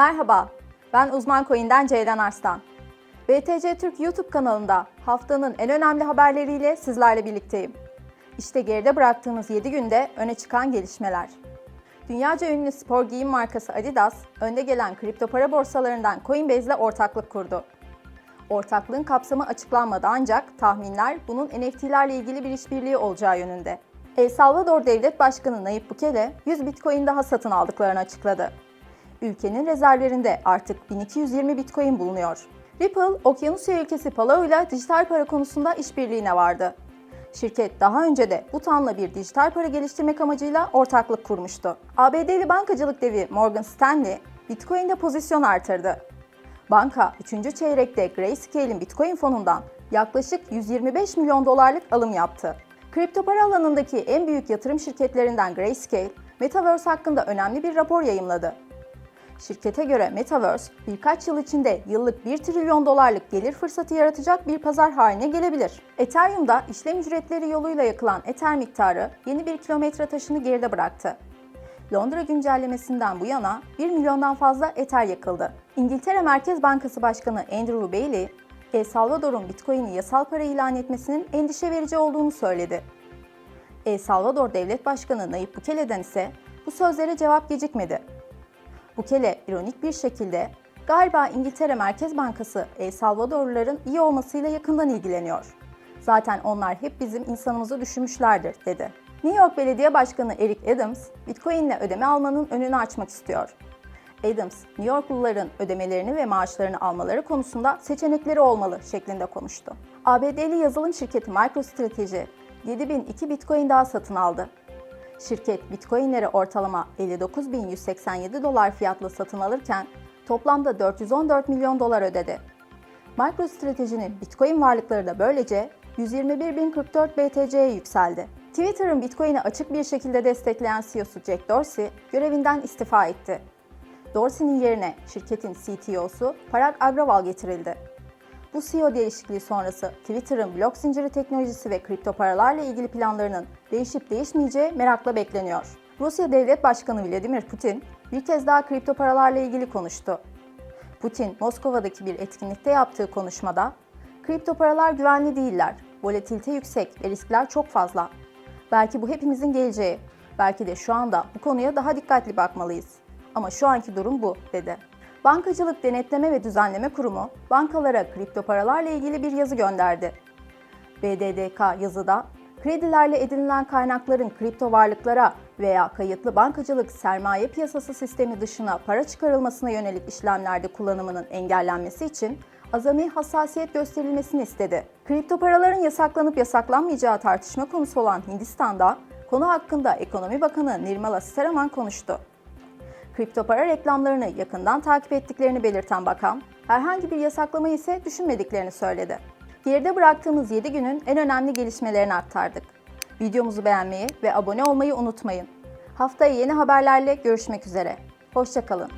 Merhaba, ben Uzman Coin'den Ceylan Arslan. BTC Türk YouTube kanalında haftanın en önemli haberleriyle sizlerle birlikteyim. İşte geride bıraktığımız 7 günde öne çıkan gelişmeler. Dünyaca ünlü spor giyim markası Adidas, önde gelen kripto para borsalarından Coinbase ile ortaklık kurdu. Ortaklığın kapsamı açıklanmadı ancak tahminler bunun NFT'lerle ilgili bir işbirliği olacağı yönünde. El Salvador Devlet Başkanı Nayib Bukele 100 Bitcoin daha satın aldıklarını açıkladı. Ülkenin rezervlerinde artık 1220 Bitcoin bulunuyor. Ripple, Okyanusya ülkesi Palau ile dijital para konusunda işbirliğine vardı. Şirket daha önce de Butan'la bir dijital para geliştirmek amacıyla ortaklık kurmuştu. ABD'li bankacılık devi Morgan Stanley, Bitcoin'de pozisyon artırdı. Banka 3. çeyrekte Grayscale'in Bitcoin fonundan yaklaşık 125 milyon dolarlık alım yaptı. Kripto para alanındaki en büyük yatırım şirketlerinden Grayscale, Metaverse hakkında önemli bir rapor yayımladı. Şirkete göre Metaverse birkaç yıl içinde yıllık 1 trilyon dolarlık gelir fırsatı yaratacak bir pazar haline gelebilir. Ethereum'da işlem ücretleri yoluyla yakılan Ether miktarı yeni bir kilometre taşını geride bıraktı. Londra güncellemesinden bu yana 1 milyondan fazla Ether yakıldı. İngiltere Merkez Bankası Başkanı Andrew Bailey, El Salvador'un Bitcoin'i yasal para ilan etmesinin endişe verici olduğunu söyledi. El Salvador Devlet Başkanı Nayib Bukele'den ise bu sözlere cevap gecikmedi. Bukele ironik bir şekilde galiba İngiltere Merkez Bankası El Salvadorluların iyi olmasıyla yakından ilgileniyor. Zaten onlar hep bizim insanımızı düşünmüşlerdir dedi. New York Belediye Başkanı Eric Adams, Bitcoin ile ödeme almanın önünü açmak istiyor. Adams, New Yorkluların ödemelerini ve maaşlarını almaları konusunda seçenekleri olmalı şeklinde konuştu. ABD'li yazılım şirketi MicroStrategy 7002 Bitcoin daha satın aldı. Şirket Bitcoin'leri ortalama 59.187 dolar fiyatla satın alırken toplamda 414 milyon dolar ödedi. MicroStrategy'nin Bitcoin varlıkları da böylece 121.044 BTC'ye yükseldi. Twitter'ın Bitcoin'i açık bir şekilde destekleyen CEO'su Jack Dorsey görevinden istifa etti. Dorsey'nin yerine şirketin CTO'su Parag Agrawal getirildi. Bu CEO değişikliği sonrası Twitter'ın blok zinciri teknolojisi ve kripto paralarla ilgili planlarının değişip değişmeyeceği merakla bekleniyor. Rusya Devlet Başkanı Vladimir Putin bir kez daha kripto paralarla ilgili konuştu. Putin, Moskova'daki bir etkinlikte yaptığı konuşmada, kripto paralar güvenli değiller, volatilite yüksek ve riskler çok fazla. Belki bu hepimizin geleceği, belki de şu anda bu konuya daha dikkatli bakmalıyız. Ama şu anki durum bu, dedi. Bankacılık Denetleme ve Düzenleme Kurumu bankalara kripto paralarla ilgili bir yazı gönderdi. BDDK yazıda kredilerle edinilen kaynakların kripto varlıklara veya kayıtlı bankacılık sermaye piyasası sistemi dışına para çıkarılmasına yönelik işlemlerde kullanımının engellenmesi için azami hassasiyet gösterilmesini istedi. Kripto paraların yasaklanıp yasaklanmayacağı tartışma konusu olan Hindistan'da konu hakkında Ekonomi Bakanı Nirmala Sitharaman konuştu kripto para reklamlarını yakından takip ettiklerini belirten bakan, herhangi bir yasaklama ise düşünmediklerini söyledi. Geride bıraktığımız 7 günün en önemli gelişmelerini aktardık. Videomuzu beğenmeyi ve abone olmayı unutmayın. Haftaya yeni haberlerle görüşmek üzere. Hoşçakalın.